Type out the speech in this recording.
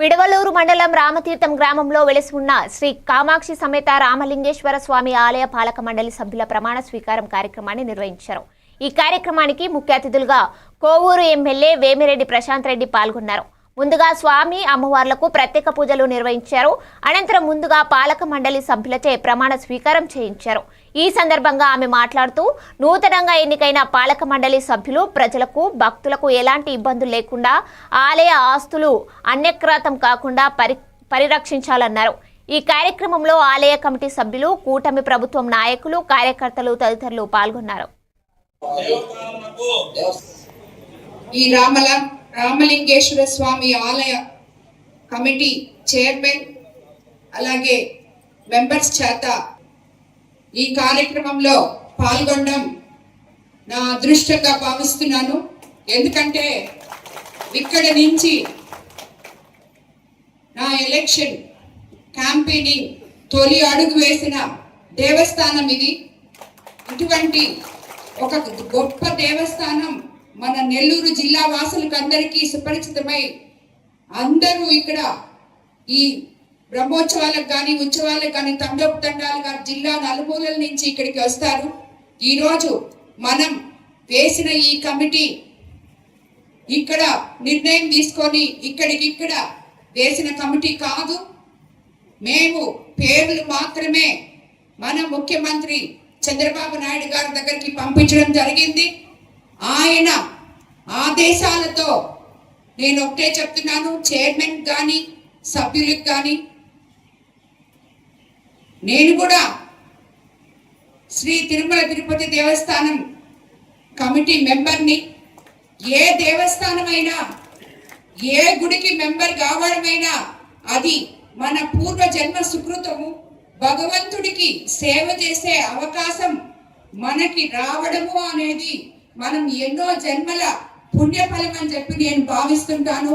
విడవలూరు మండలం రామతీర్థం గ్రామంలో వెలిసి ఉన్న శ్రీ కామాక్షి సమేత రామలింగేశ్వర స్వామి ఆలయ పాలక మండలి సభ్యుల ప్రమాణ స్వీకారం కార్యక్రమాన్ని నిర్వహించారు. ఈ కార్యక్రమానికి ముఖ్య అతిథులుగా కోవూరు ఎమ్మెల్యే వేమిరెడ్డి ప్రశాంత్ రెడ్డి పాల్గొన్నారు. ముందుగా స్వామి అమ్మవార్లకు ప్రత్యేక పూజలు నిర్వహించారు. అనంతరం ముందుగా పాలక మండలి సభ్యులచే ప్రమాణ స్వీకారం చేయించారు. ఈ సందర్భంగా ఆమె మాట్లాడుతూ నూతనంగా ఎన్నికైన పాలక మండలి సభ్యులు ప్రజలకు భక్తులకు ఎలాంటి ఇబ్బందులు లేకుండా ఆలయ ఆస్తులు అన్యక్రాతం కాకుండా పరి పరిరక్షించాలన్నారు. ఈ కార్యక్రమంలో ఆలయ కమిటీ సభ్యులు కూటమి ప్రభుత్వం నాయకులు కార్యకర్తలు తదితరులు పాల్గొన్నారు. ఈ రామల రామలింగేశ్వర స్వామి ఆలయ కమిటీ చైర్మన్ అలాగే మెంబర్స్ చేత ఈ కార్యక్రమంలో పాల్గొనడం నా అదృష్టంగా భావిస్తున్నాను. ఎందుకంటే ఇక్కడ నుంచి నా ఎలక్షన్ క్యాంపెయినింగ్ తొలి అడుగు వేసిన దేవస్థానం ఇది. ఇటువంటి ఒక గొప్ప దేవస్థానం మన నెల్లూరు జిల్లా వాసులకు అందరికీ సుపరిచితమై అందరూ ఇక్కడ ఈ బ్రహ్మోత్సవాలకు కానీ ఉత్సవాలకు కానీ తండోపు తండాలు తండాలుగా జిల్లా నలుమూలల నుంచి ఇక్కడికి వస్తారు. ఈరోజు మనం వేసిన ఈ కమిటీ ఇక్కడ నిర్ణయం తీసుకొని ఇక్కడికి ఇక్కడ వేసిన కమిటీ కాదు. మేము పేర్లు మాత్రమే మన ముఖ్యమంత్రి చంద్రబాబు నాయుడు గారి దగ్గరికి పంపించడం జరిగింది. ఆయన ఆదేశాలతో నేను ఒకటే చెప్తున్నాను చైర్మన్ కానీ సభ్యులకు కానీ నేను కూడా శ్రీ తిరుమల తిరుపతి దేవస్థానం కమిటీ మెంబర్ని. ఏ దేవస్థానమైనా ఏ గుడికి మెంబర్ కావడమైనా అది మన పూర్వ జన్మ సుకృతము. భగవంతుడికి సేవ చేసే అవకాశం మనకి రావడము అనేది మనం ఎన్నో జన్మల పుణ్యఫలం అని చెప్పి నేను భావిస్తుంటాను.